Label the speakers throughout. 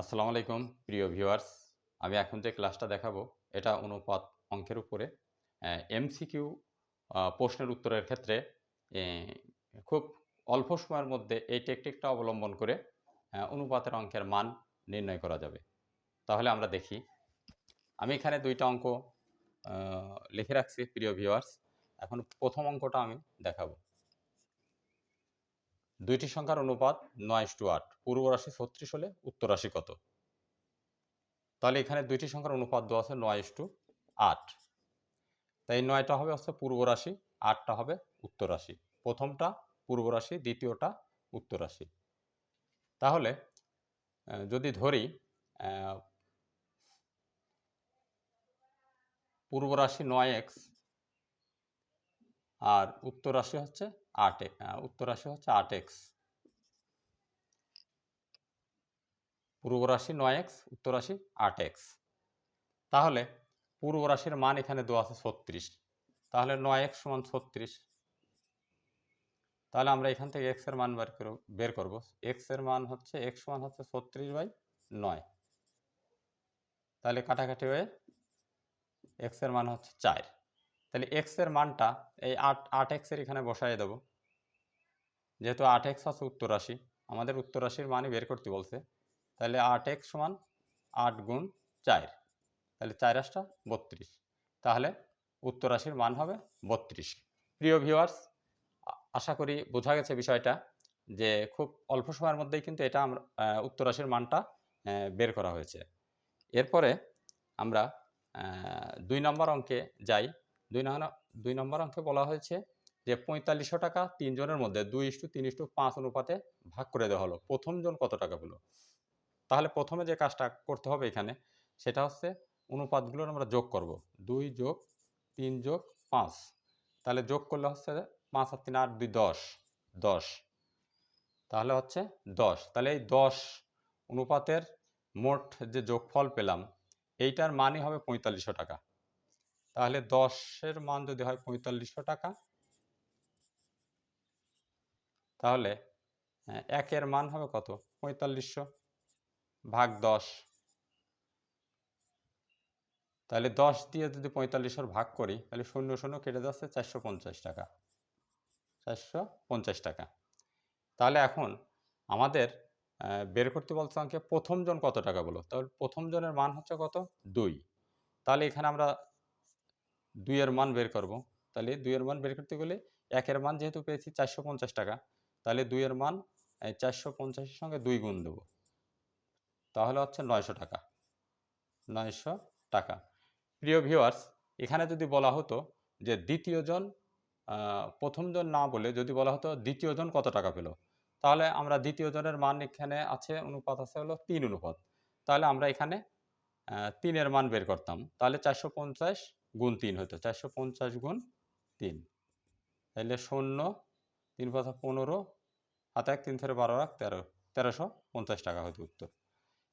Speaker 1: আসসালামু আলাইকুম, প্রিয় ভিউয়ার্স। আমি এখন যে ক্লাসটা দেখাবো, এটা অনুপাত অঙ্কের উপরে। এমসিকিউ প্রশ্নের উত্তরের ক্ষেত্রে খুব অল্প সময়ের মধ্যে এই টেকনিকটা অবলম্বন করে অনুপাতের অঙ্কের মান নির্ণয় করা যাবে। তাহলে আমরা দেখি। আমি এখানে দুইটা অঙ্ক লিখে রাখছি, প্রিয় ভিউয়ার্স। এখন প্রথম অঙ্কটা আমি দেখাবো। দুইটি সংখ্যার অনুপাত নয় টু আট। পূর্ব রাশি ছত্রিশ হলে উত্তর রাশি কত? তাহলে এখানে দুইটি সংখ্যার অনুপাত দেওয়া আছে নয় টু আট। তাই নয়টা হবে হচ্ছে পূর্ব রাশি, আটটা হবে উত্তর রাশি। প্রথমটা পূর্ব রাশি, দ্বিতীয়টা উত্তর রাশি। তাহলে যদি ধরি পূর্ব রাশি নয় এক্স আর উত্তর রাশি হচ্ছে আট উত্তর রাশি হচ্ছে আট এক্স। পূর্ব রাশি নয় এক্স, উত্তর রাশি আট এক্স। তাহলে পূর্ব রাশির মান এখানে দেওয়া আছে ছত্রিশ। তাহলে নয় এক্স সমান ছত্রিশ। তাহলে আমরা এখান থেকে এক্সের মান বের করব বের করব। এক্সের মান হচ্ছে, এক্স সমান হচ্ছে ছত্রিশ বাই নয়। তাহলে কাটাকাটি হয়ে এক্সের মান হচ্ছে চার। তাহলে এক্সের মানটা এই আট আট এক্সের এখানে বসায় দেব। যেহেতু আট এক্স আছে উত্তর রাশি আমাদের উত্তর রাশির মানই বের করতে বলছে। তাহলে আট এক্স সমান আট গুণ চার, তাহলে চার আসটা বত্রিশ। তাহলে উত্তর রাশির মান হবে বত্রিশ। প্রিয় ভিউয়ার্স আশা করি বোঝা গেছে বিষয়টা যে খুব অল্প সময়ের মধ্যেই কিন্তু এটা আমরা উত্তর রাশির মানটা বের করা হয়েছে। এরপরে আমরা দুই নম্বর অঙ্কে যাই। দুই দুই নম্বর অঙ্কে বলা হয়েছে যে পঁয়তাল্লিশশো টাকা তিনজনের মধ্যে দুই ইস্টু তিন ইস্টু পাঁচ অনুপাতে ভাগ করে দেওয়া হলো। প্রথম জন কত টাকা পেল? তাহলে প্রথমে যে কাজটা করতে হবে এখানে, সেটা হচ্ছে অনুপাতগুলোর আমরা যোগ করব। দুই যোগ তিন যোগ পাঁচ। তাহলে যোগ করলে হচ্ছে পাঁচ আর তিন আট দুই দশ দশ। তাহলে হচ্ছে দশ। তাহলে এই দশ অনুপাতের মোট যে যোগফল পেলাম, এইটার মানই হবে পঁয়তাল্লিশশো টাকা। তাহলে দশের মান যদি হয় পঁয়তাল্লিশশো টাকা তাহলে একের মান হবে কত? পঁয়তাল্লিশশো ভাগ দশ। তাহলে দশ দিয়ে যদি পঁয়তাল্লিশের ভাগ করি, তাহলে শূন্য শূন্য কেটে যাচ্ছে চারশো পঞ্চাশ টাকা। চারশো পঞ্চাশ টাকা। তাহলে এখন আমাদের বের করতে বলছে আমাকে প্রথম জন কত টাকা বলো? তাহলে প্রথম জনের মান হচ্ছে কত? দুই। তাহলে এখানে আমরা দুইয়ের মান বের করব। তাহলে দুইয়ের মান বের করতে গেলে একের মান যেহেতু পেয়েছি চারশো পঞ্চাশ টাকা তাহলে দুইয়ের মান চারশো পঞ্চাশের সঙ্গে দুই গুণ দেবো। তাহলে হচ্ছে নয়শো টাকা। নয়শো টাকা। প্রিয় ভিউয়ার্স এখানে যদি বলা হতো যে দ্বিতীয় জন আহ, প্রথম জন না বলে যদি বলা হতো দ্বিতীয় জন কত টাকা পেল? তাহলে আমরা দ্বিতীয় জনের মান এখানে আছে অনুপাত আছে হলো তিন অনুপাত। তাহলে আমরা এখানে তিনের মান বের করতাম। তাহলে চারশো পঞ্চাশ গুণ তিন হতো চারশো পঞ্চাশ গুণ তিন। তাহলে শূন্য তিন পাঁচা পনেরো হাতে এক তিন থেকে বারো এক তেরো, তেরোশো পঞ্চাশ টাকা হতো উত্তর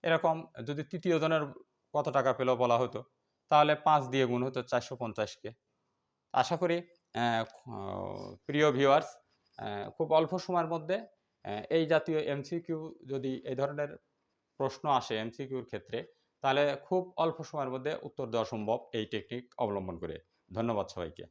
Speaker 1: এরকম যদি তৃতীয় জনের কত টাকা পেল বলা হতো, তাহলে পাঁচ দিয়ে গুণ হতো চারশো পঞ্চাশকে আশা করি প্রিয় ভিউয়ার্স খুব অল্প সময়ের মধ্যে এই জাতীয় এমসিকিউ যদি এই ধরনের প্রশ্ন আসে এমসিকিউর ক্ষেত্রে, তাহলে খুব অল্প সময়ের মধ্যে উত্তর দেওয়া সম্ভব এই টেকনিক অবলম্বন করে। ধন্যবাদ সবাইকে।